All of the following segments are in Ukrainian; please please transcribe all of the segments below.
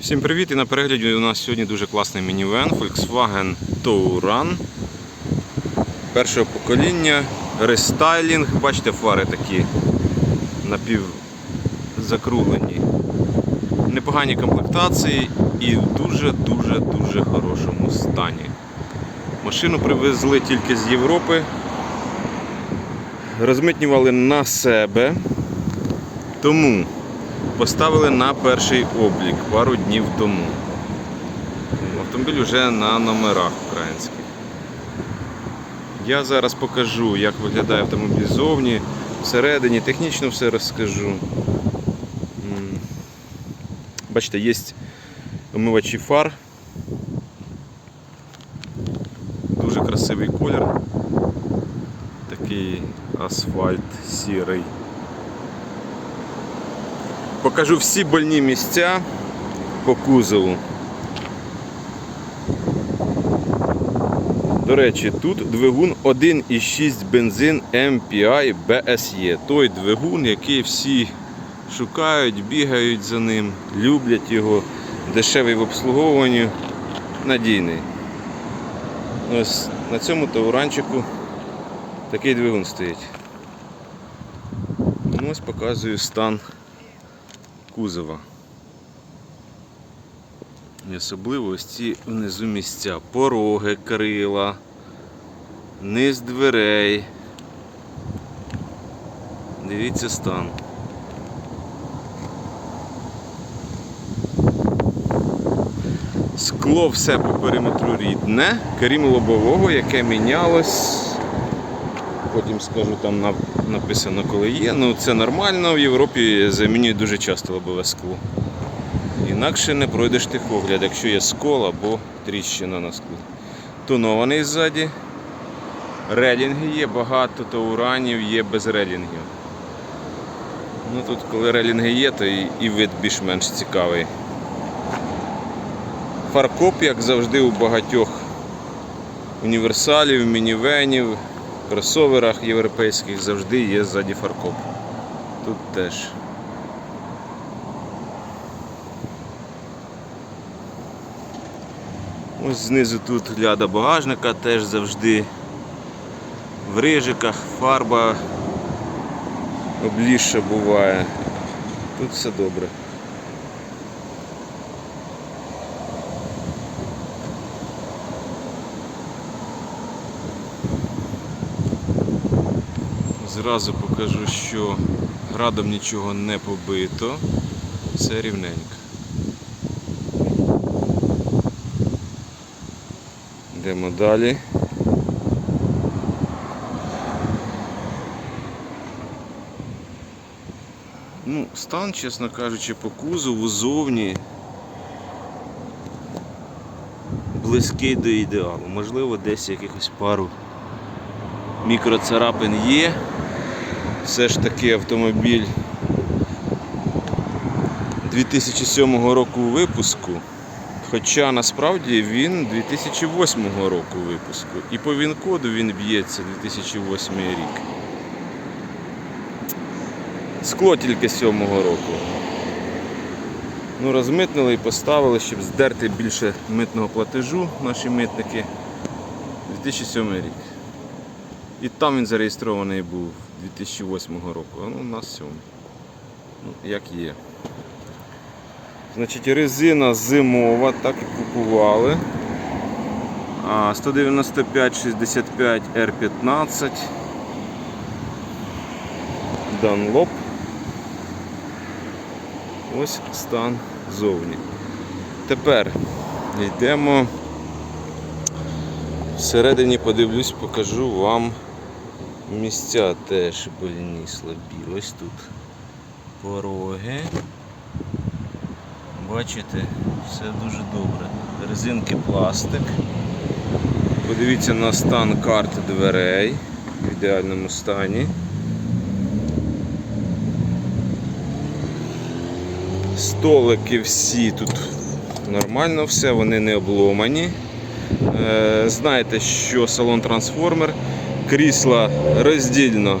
Всім привіт! І на перегляді у нас сьогодні дуже класний мінівен Volkswagen Touran. Першого покоління, рестайлінг. Бачите, фари такі напівзакруглені. Непогані комплектації і в дуже-дуже дуже хорошому стані. Машину привезли тільки з Європи. Розмитнювали на себе. Тому поставили на перший облік пару днів тому. Автомобіль вже на номерах українських. Я зараз покажу, як виглядає автомобіль ззовні, всередині, технічно все розкажу. Бачите, є омивачі фар. Дуже красивий колір. Такий асфальт сірий. Покажу всі больні місця по кузову. До речі, тут двигун 1,6 бензин MPI BSE. Той двигун, який всі шукають, бігають за ним, люблять його, дешевий в обслуговуванні, надійний. Ось на цьому тауранчику такий двигун стоїть. Ну, Ось показую стан кузова. І особливо ось ці внизу місця. Пороги, крила, низ дверей. Дивіться стан. Скло все по периметру рідне, крім лобового, яке мінялось. Потім скажу, там на- написано, коли є. Ну це нормально, в Європі замінюють дуже часто лобове скло. Інакше не пройдеш техогляд, якщо є скол або тріщина на склі. Тонований ззаді. Релінги є, багато тауранів є без релінгів. Ну тут, коли релінги є, то і вид більш-менш цікавий. Фаркоп, як завжди, у багатьох універсалів, мінівенів, кросоверах європейських завжди є ззаді фаркоп. Тут теж. Ось знизу тут ляда багажника теж завжди в рижиках, фарба обліжша буває. Тут все добре. Зразу покажу, що градом нічого не побито, все рівненько. Йдемо далі. Ну, стан, чесно кажучи, по кузову зовні близький до ідеалу. Можливо, десь якихось пару мікроцарапин є. Все ж таки автомобіль 2007 року випуску. Хоча насправді він 2008 року випуску. І по ВІН-коду він б'ється 2008 рік. Скло тільки 7 року. Ну, розмитнили і поставили, щоб здерти більше митного платежу наші митники. 2007 рік. І там він зареєстрований був 2008 року, ну, у нас 7. Ну, як є. Значить, резина зимова, так і купували. А, 195-65 R15. Dunlop. Ось стан зовні. Тепер йдемо всередині, подивлюсь, покажу вам місця теж больні слабі. Ось тут пороги. Бачите, все дуже добре. Резинки пластик. Подивіться на стан карт дверей в ідеальному стані. Столики всі тут нормально, все, вони не обломані. Е, Знаєте, що салон трансформер, крісла роздільно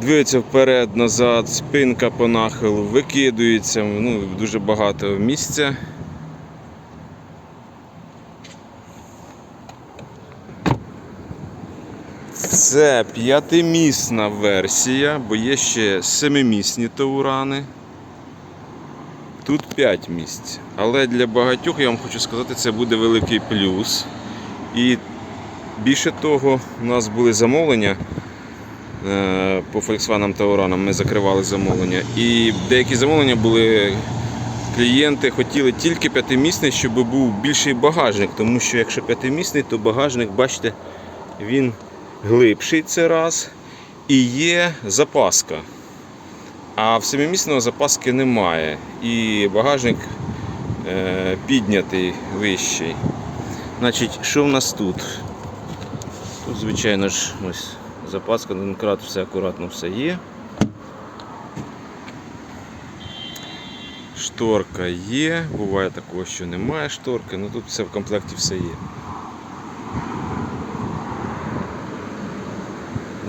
Двигаться вперед, назад, спинка по нахилу, викидується, ну, дуже багато місця. Це п'ятимісна версія, бо є ще семимісні таурани. Тут 5 місць. Але для багатьох, я вам хочу сказати, це буде великий плюс. І більше того, у нас були замовлення е, по Volkswagen Tauranам, ми закривали замовлення. І деякі замовлення були. Клієнти хотіли тільки п'ятимісний, щоб був більший багажник, тому що якщо п'ятимісний, то багажник, бачите, він глибший це раз. І є запаска. А в семимісного запаски немає. І багажник е, піднятий вищий. Значить, що в нас тут? Тут, звичайно ж, ось запаска, домкрат, все акуратно все є. Шторка є, буває такого, що немає шторки, ну тут все в комплекті все є.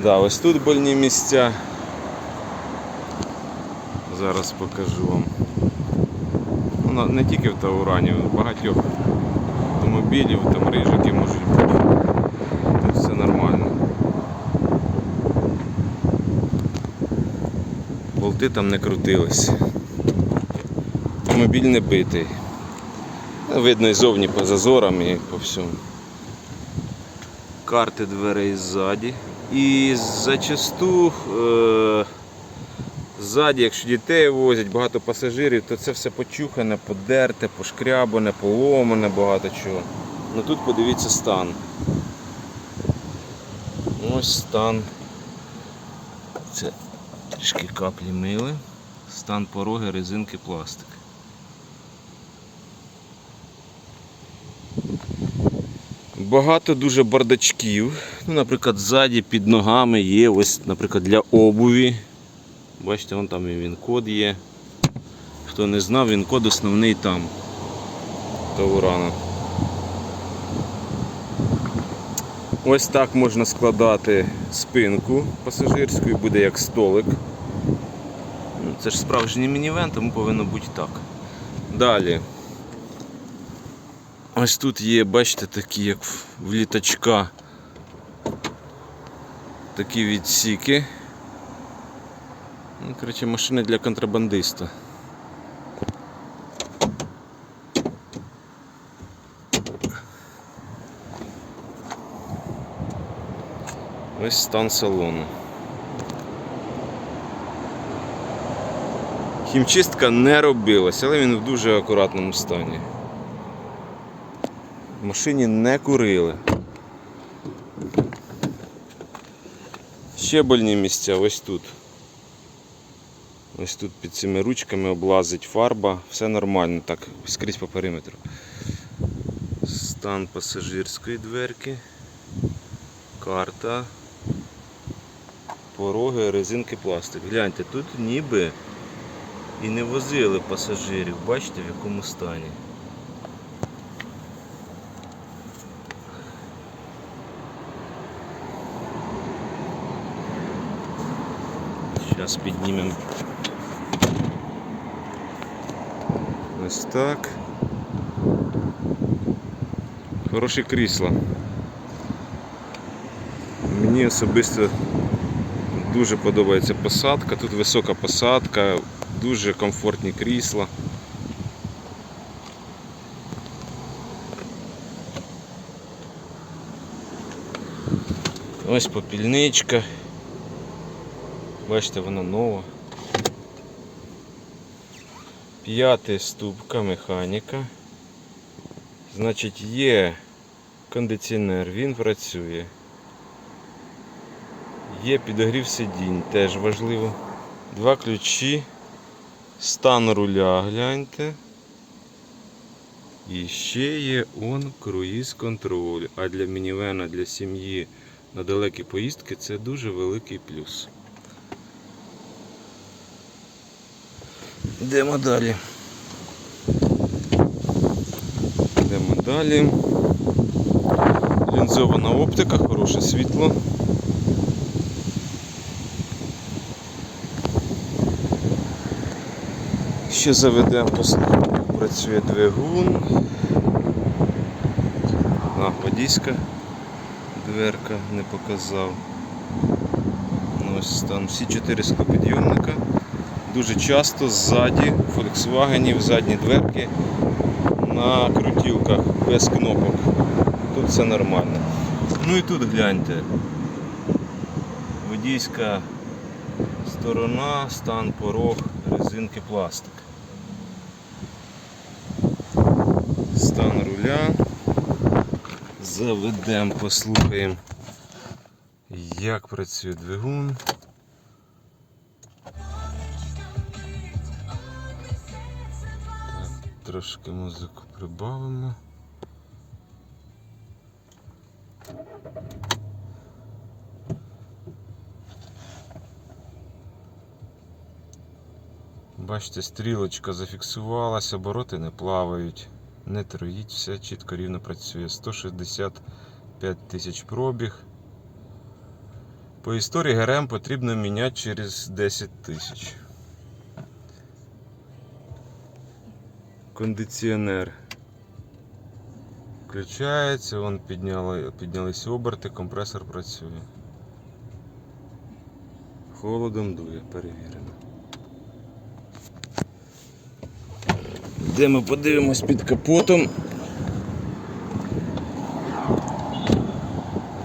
Да, ось тут больні місця. Зараз покажу вам. Ну, не тільки в Таурані, у багатьох автомобілів, там рижики можуть бути. Тут все нормально. Болти там не крутились. Автомобіль не битий. Ну, Видно і зовні по зазорам і по всьому. Карти дверей ззаді. І зачасту е, ззаді, якщо дітей возять, багато пасажирів, то це все почухане, подерте, пошкрябане, поломане, багато чого. Ну тут подивіться стан. Ось стан. Це трішки каплі мили. Стан пороги, резинки, пластик. Багато дуже бардачків. Ну, наприклад, ззаді під ногами є ось, наприклад, для обуві. Бачите, вон там і він код є. Хто не знав, він код основний там. Таурана. Ось так можна складати спинку пасажирську і буде як столик. Це ж справжній мінівен, тому повинно бути так. Далі. Ось тут є, бачите, такі, як в літачка. Такі відсіки. Ну, коротше, машини для контрабандиста. Ось стан салону. Хімчистка не робилась, але він в дуже акуратному стані. В машині не курили. Ще больні місця ось тут. Ось тут під цими ручками облазить фарба, все нормально, так, скрізь по периметру. Стан пасажирської дверки, карта, пороги, резинки, пластик. Гляньте, тут ніби і не возили пасажирів, бачите в якому стані. Зараз піднімемо. Ось так. Хороші крісла. Мені особисто дуже подобається посадка. Тут висока посадка, дуже комфортні крісла. Ось попільничка. Бачите, вона нова. П'яти ступка механіка. Значить, є кондиціонер, він працює. Є підогрів сидінь, теж важливо. Два ключі. Стан руля, гляньте. І ще є он круїз контроль. А для мінівена, для сім'ї на далекі поїздки це дуже великий плюс. Йдемо далі. Йдемо далі. Лінзована оптика, хороше світло. Ще заведемо, працює двигун. А, водійська дверка не показав. Ну, Ось там всі чотири склопідйомника. Дуже часто ззаді Volkswagen задні дверки на крутілках без кнопок. Тут все нормально. Ну і тут гляньте. Водійська сторона, стан, порог, резинки, пластик. Стан руля. Заведемо, послухаємо, як працює двигун. Трошки музику прибавимо. Бачите, стрілочка зафіксувалась, обороти не плавають, не троїть, все чітко рівно працює. 165 тисяч пробіг. По історії ГРМ потрібно міняти через 10 тисяч. Кондиціонер. Включається, вон підняли, піднялись оберти, компресор працює. Холодом дує, перевірено. Де ми подивимось під капотом.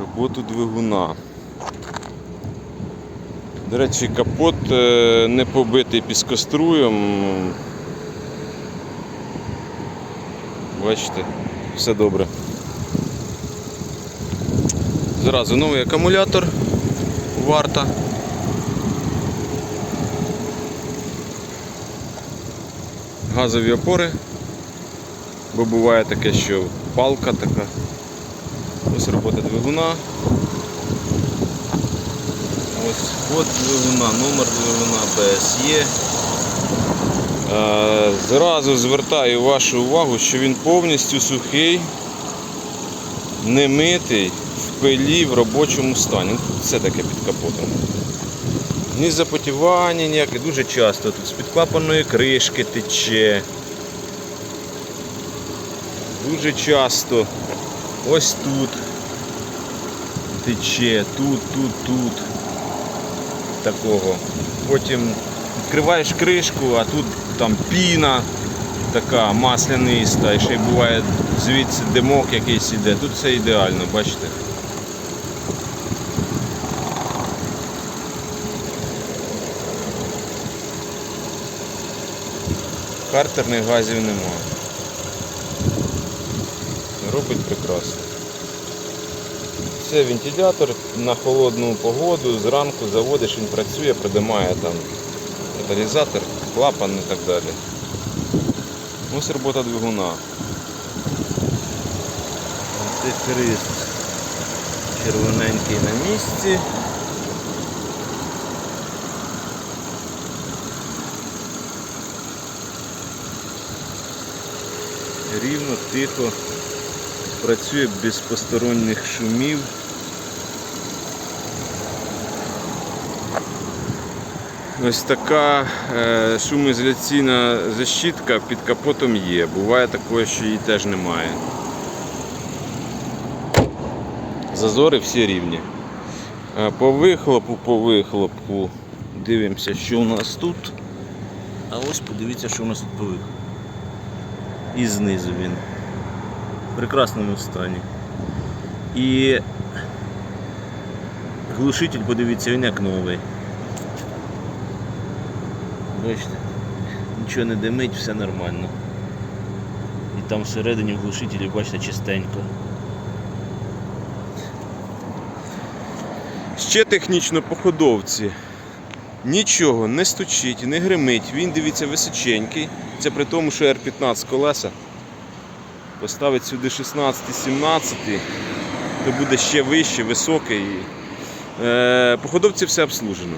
Роботу двигуна. До речі, капот е, не побитий піскоструєм. Бачите, все добре. Зразу новий акумулятор варта. Газові опори, бо буває таке, що палка така. Ось робота двигуна. Ось код двигуна, номер двигуна BSE. Е, Зразу звертаю вашу увагу, що він повністю сухий, не митий, в пилі в робочому стані. Все таке під капотом. Ні запотівання ніяке, дуже часто тут з-під клапаної кришки тече. Дуже часто ось тут тече, тут, тут, тут. Такого. Потім відкриваєш кришку, а тут там піна така масляниста, і ще й буває звідси димок якийсь іде. Тут все ідеально, бачите. Картерних газів немає. Робить прекрасно. Це вентилятор на холодну погоду, зранку заводиш, він працює, придимає там каталізатор, клапан і так далі. Ось робота двигуна. Цей Антихрист червоненький на місці. Рівно, тихо, працює без посторонніх шумів. Ось така е, шумоізоляційна защитка під капотом є. Буває такое, що її теж немає. Зазори всі рівні. Е, По вихлопу, по вихлопу. Дивимося, що у нас тут. А ось подивіться, що у нас тут по вихлопу і знизу він. В прекрасному стані. І глушитель, подивіться, він як новий. Бачите, нічого не димить, все нормально. І там всередині в глушителі, бачите, чистенько. Ще технічно по ходовці. Нічого не стучить, не гримить. Він дивіться височенький. Це при тому, що R15 колеса. Поставить сюди 16-17, то буде ще вище, високий. Е, по ходовці все обслужено.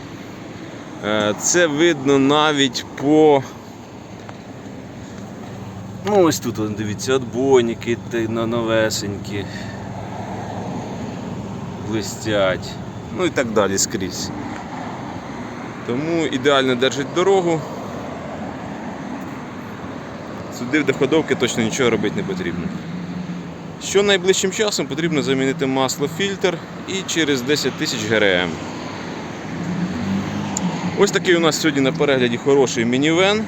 Е, це видно навіть по. Ну ось тут дивіться, отбойники новесенькі. Блистять. Ну і так далі скрізь. Тому ідеально держить дорогу. Сюди в доходовки точно нічого робити не потрібно. Що найближчим часом потрібно замінити масло фільтр і через 10 тисяч ГРМ. Ось такий у нас сьогодні на перегляді хороший мінівен. Е,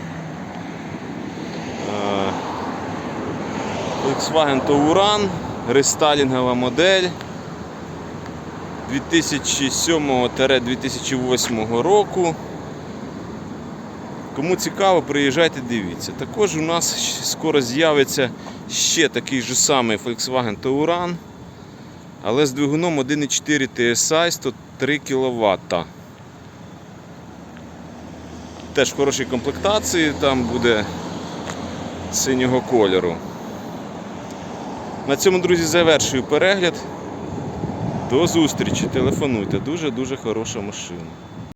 Volkswagen Touran, рестайлінгова модель 2007-2008 року. Кому цікаво, приїжджайте, дивіться. Також у нас скоро з'явиться ще такий же самий Volkswagen Touran, але з двигуном 1.4 TSI 103 кВт. Теж в хорошій комплектації, там буде синього кольору. На цьому, друзі, завершую перегляд. До зустрічі, телефонуйте. Дуже-дуже хороша машина.